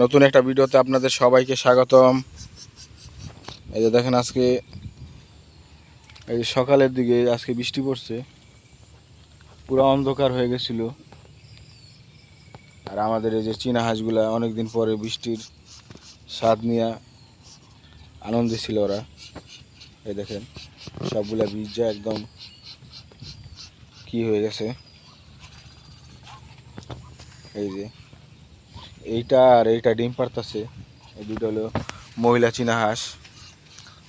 নতুন একটা ভিডিওতে আপনাদের সবাইকে স্বাগতম। এই যে দেখেন আজকে, এই যে সকালের দিকে আজকে বৃষ্টি পড়ছে। পুরো অন্ধকার হয়ে গেছিল। আর আমাদের এই যে চীনা হাঁসগুলা অনেকদিন পরে বৃষ্টির স্বাদ নিয়ে আনন্দে ছিল ওরা। এই দেখেন, সবগুলা বীজা একদম কি হয়ে গেছে। এই যে এইটা আর এইটা ডিম পারতাছে। এই দুটো হলো মহিলা চীনা হাঁস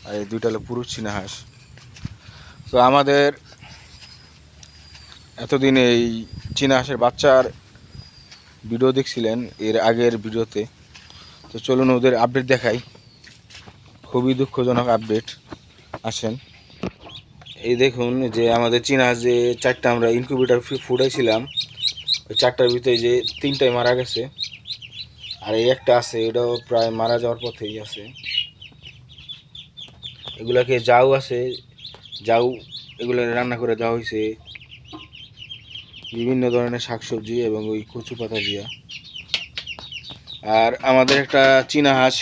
আর এই দুইটা হলো পুরুষ চীনা হাঁস। তো আমাদের এতদিন এই চীনা হাঁসের বাচ্চার ভিডিও দেখছিলেন, এর আগের ভিডিওতে। তো চলুন ওদের আপডেট দেখাই। খুবই দুঃখজনক আপডেট আসেন। এই দেখুন যে আমাদের চীনা যে চারটা আমরা ইনকিউবেটার ফুটাইছিলাম, ওই চারটার ভিতরে যে তিনটাই মারা গেছে। আর এই একটা আছে, এটাও প্রায় মারা যাওয়ার পথেই আছে। এগুলাকে যাও আছে, যাও, এগুলো রান্না করে দেওয়া হয়েছে। বিভিন্ন ধরনের শাকসবজি এবং ওই কচু পাতা দিয়া। আর আমাদের একটা চীনা হাঁস।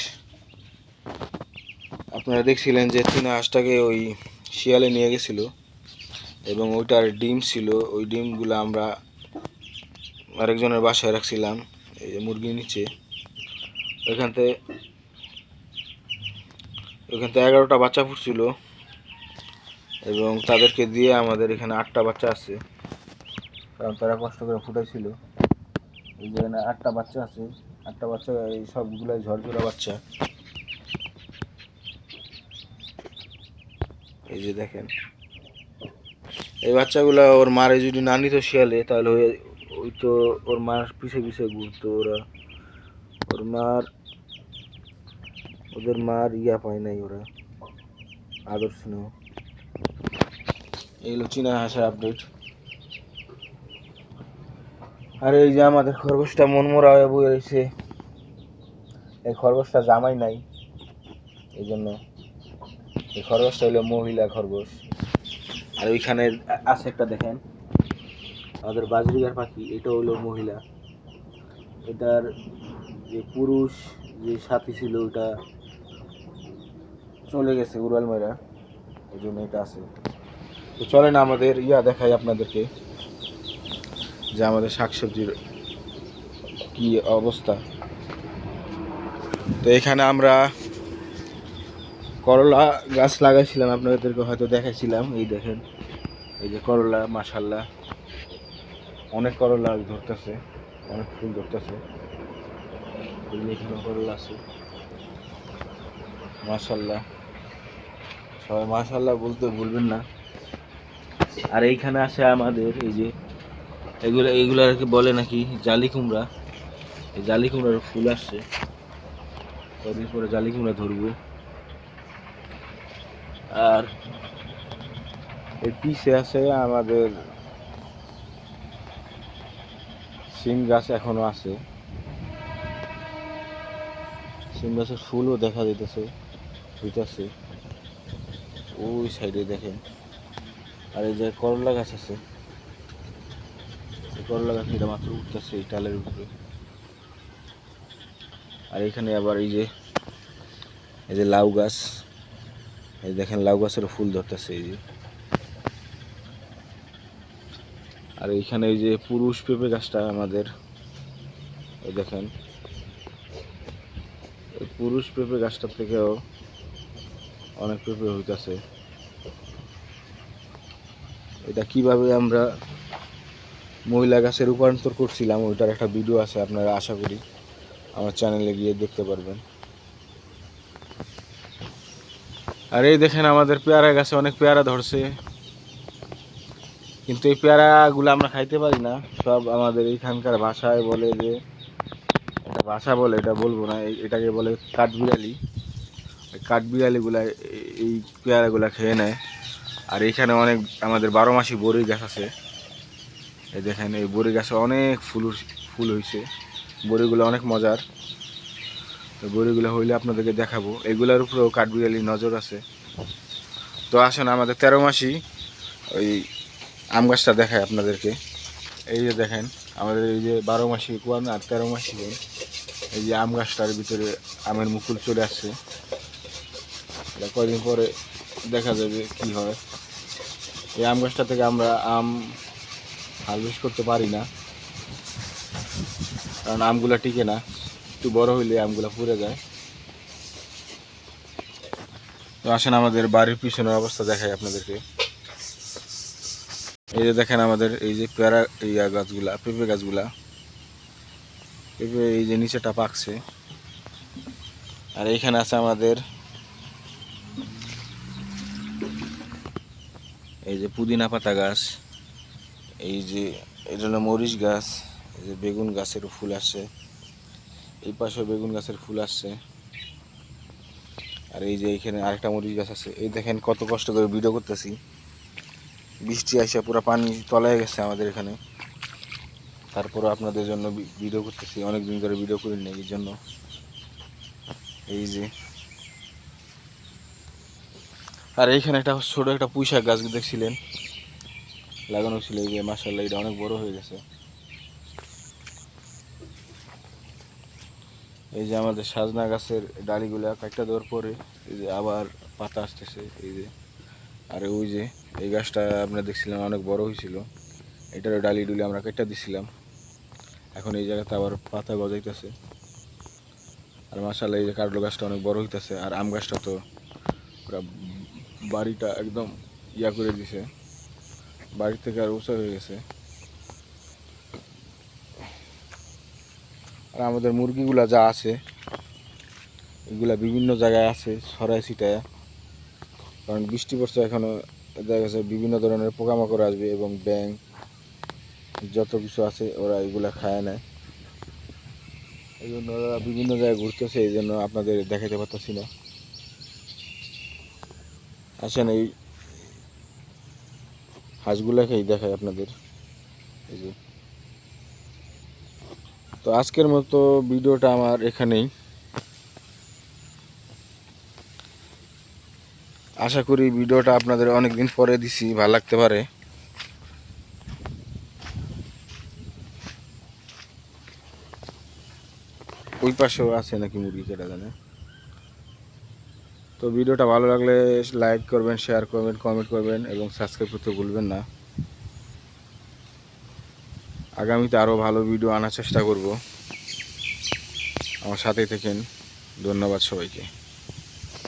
আপনারা দেখছিলেন যে চীনা হাঁসটাকে ওই শিয়ালে নিয়ে গেছিল এবং ওইটার ডিম ছিল। ওই ডিমগুলো আমরা আরেকজনের বাসায় রাখছিলাম, এই মুরগির নিচে। ওইখান থেকে এগারোটা বাচ্চা ফুটছিল এবং তাদেরকে দিয়ে আমাদের এখানে আটটা বাচ্চা আছে। কারণ তারা কষ্ট করে ফুটাইছিল। এই যে এখানে আটটা বাচ্চা আছে, আটটা বাচ্চা, এই সবগুলাই ঝরঝরা বাচ্চা। এই যে দেখেন, এই বাচ্চাগুলো ওর মারে যদি না নিত শিয়ালে, তাহলে ওই- তো ওর মার পিছে পিছে ঘুরতো ওরা। ওর মার, ওদের মার ইয়া পায় নাই ওরা আদর স্নেহ এইগুলো চীনা হাসা আপডেট আর এই যে আমাদের খরগোশটা মনমরা হয়ে বয়ে রয়েছে। এই খরগোশটা জামাই নাই, এই জন্য। এই খরগোশটা হলো মহিলা খরগোশ। আর ওইখানে আছে একটা দেখেন, আমাদের বাজরিগার পাখি এটা হলো মহিলা। এটার যে পুরুষ যে সাথী ছিল ওটা চলে গেছে উড়াল মেরা এই জন্য এটা আছে। তো চলেন আমাদের ইয়া দেখাই আপনাদেরকে যে আমাদের শাকসবজির কি অবস্থা। তো এখানে আমরা করলা গাছ লাগাইছিলাম, আপনাদেরকে হয়তো দেখাইছিলাম। এই দেখেন, এই যে করলা মাশাল্লাহ অনেক করলা ধরতেছে, অনেক ফুল ধরতেছে। যে আছে সবাই মাশাল্লাহ বলতে ভুলবেন না। আর এইখানে আছে আমাদের এই যে, এগুলো এইগুলো আর কি বলে নাকি? জালি কুমড়া। এই জালি কুমড়ার ফুল আসছে। কদিন পরে জালি কুমড়া ধরবো। আর এই পিছে আছে আমাদের সিম গাছ এখনও আছে। সিম গাছের ফুলও দেখা দিতেছে হইতেছে। ওই সাইডে দেখেন। আর এই যে করলা গাছ আছে করলা গাছ এটা মাত্র উঠতেছে এই টালের উপরে। আর এখানে আবার এই যে এই যে লাউ গাছ, এই দেখেন লাউ গাছের ফুল ধরতেছে এই যে। আর এইখানে এই যে পুরুষ পেঁপে গাছটা আমাদের, এই দেখেন। পুরুষ পেঁপে গাছটা থেকেও অনেক পেঁপে হইতাছে। এটা কীভাবে আমরা মহিলা গাছে রূপান্তর করছিলাম, ওইটার একটা ভিডিও আছে, আপনারা আশা করি আমার চ্যানেলে গিয়ে দেখতে পারবেন। আর এই দেখেন, আমাদের পেয়ারা গাছে অনেক পেয়ারা ধরছে। কিন্তু এই পেয়ারাগুলো আমরা খাইতে পারি না। সব আমাদের এইখানকার ভাষায় বলে যে ভাষা বলে, এটা বলব না এটাকে বলে কাঠবিড়ালি। কাঠবিড়ালিগুলা এই পেয়ারাগুলা খেয়ে নেয়। আর এখানে অনেক, আমাদের বারো মাসি বড়ি গাছ আছে। এই দেখেন, এই বড়ি গাছে অনেক ফুল ফুল হয়েছে বড়িগুলো অনেক মজার। তো বড়িগুলো হইলে আপনাদেরকে দেখাবো। এগুলোর উপরেও কাঠবিড়ালির নজর আছে। তো আসুন, আমাদের তেরো মাসি, ওই আম গাছটা দেখায় আপনাদেরকে। এই যে দেখেন, আমাদের এই যে বারো মাসি কোয়ান আর তেরো মাসি এই যে আম গাছটার ভিতরে আমের মুকুল চলে আসছে। এটা কয়দিন পরে দেখা যাবে কি হয়। এই আম গাছটা থেকে আমরা আম হারভেস্ট করতে পারি না। কারণ আমগুলা টিকে না। একটু বড় হইলে আমগুলা পুড়ে যায়। তো আসেন আমাদের বাড়ির পিছনের অবস্থা দেখাই আপনাদেরকে। এই যে দেখেন আমাদের এই যে পেয়ারা ইয়া গাছগুলা, পেঁপে গাছগুলা। পেঁপে এই যে নিচেটা পাকছে। আর এইখানে আছে আমাদের এই যে পুদিনা পাতা গাছ, এই যে এটা হলো মরিচ গাছ, এই যে বেগুন গাছের ফুল আসছে, এই পাশে বেগুন গাছের ফুল আসছে। আর এই যে এইখানে আরেকটা মরিচ গাছ আছে। এই দেখেন কত কষ্ট করে ভিডিও করতেছি। বৃষ্টি আসে পুরো পানি তলায় গেছে আমাদের এখানে। তারপরে আপনাদের জন্য ভিডিও করতেছি। অনেক দিন ধরে ভিডিও করি না এই জন্য। এই যে। আর এইখানে একটা ছোট একটা পুঁইশাক গাছ দেখছিলেন? লাগানো ছিল এই যে মাসাল্লাহ এটা অনেক বড় হয়ে গেছে। এই যে আমাদের সাজনা গাছের ডালিগুলা কাটটা দেওয়ার পরে, এই যে আবার পাতা আসতেছে, এই যে। আর ওই যে, এই গাছটা আপনারা দেখছিলেন অনেক বড় হয়েছিল। এটারও ডালি ডুলি আমরা কেটে দিছিলাম। এখন এই জায়গাতে আবার পাতা গজাইতেছে। আর মাসাল্লাহ এই যে কাটলো গাছটা অনেক বড় হইতেছে, আর আম গাছটা তো পুরা বাড়িটা একদম ইয়া করে দিছে। বাড়ি থেকে আর উঁচা হয়ে গেছে। আর আমাদের মুরগিগুলা যা আছে, এগুলা বিভিন্ন জায়গায় আছে, ছড়ায় ছিটায়। কারণ বৃষ্টি পড়ছে এখনও, দেখা গেছে বিভিন্ন ধরনের পোকামাকড় আসবে এবং ব্যাং যত কিছু আছে ওরা এগুলা খায় নেয় এই জন্য ওরা বিভিন্ন জায়গায় ঘুরতেছে এই জন্য আপনাদের দেখাতে পারতেছি না। আসেন এই হাঁসগুলাকেই দেখায় আপনাদের। এই যে। তো আজকের মতো ভিডিওটা আমার এখানেই। আশা করি ভিডিওটা আপনাদের অনেক দিন পরে দিছি, ভালো লাগতে পারে। ওই পাশেও আছে নাকি মুরগি কেটা জানে? তো ভিডিওটা ভালো লাগলে লাইক করবেন শেয়ার করবেন কমেন্ট করবেন এবং সাবস্ক্রাইব করতে ভুলবেন না। আগামীতে আরও ভালো ভিডিও আনার চেষ্টা করব। আমার সাথেই থাকেন। ধন্যবাদ সবাইকে।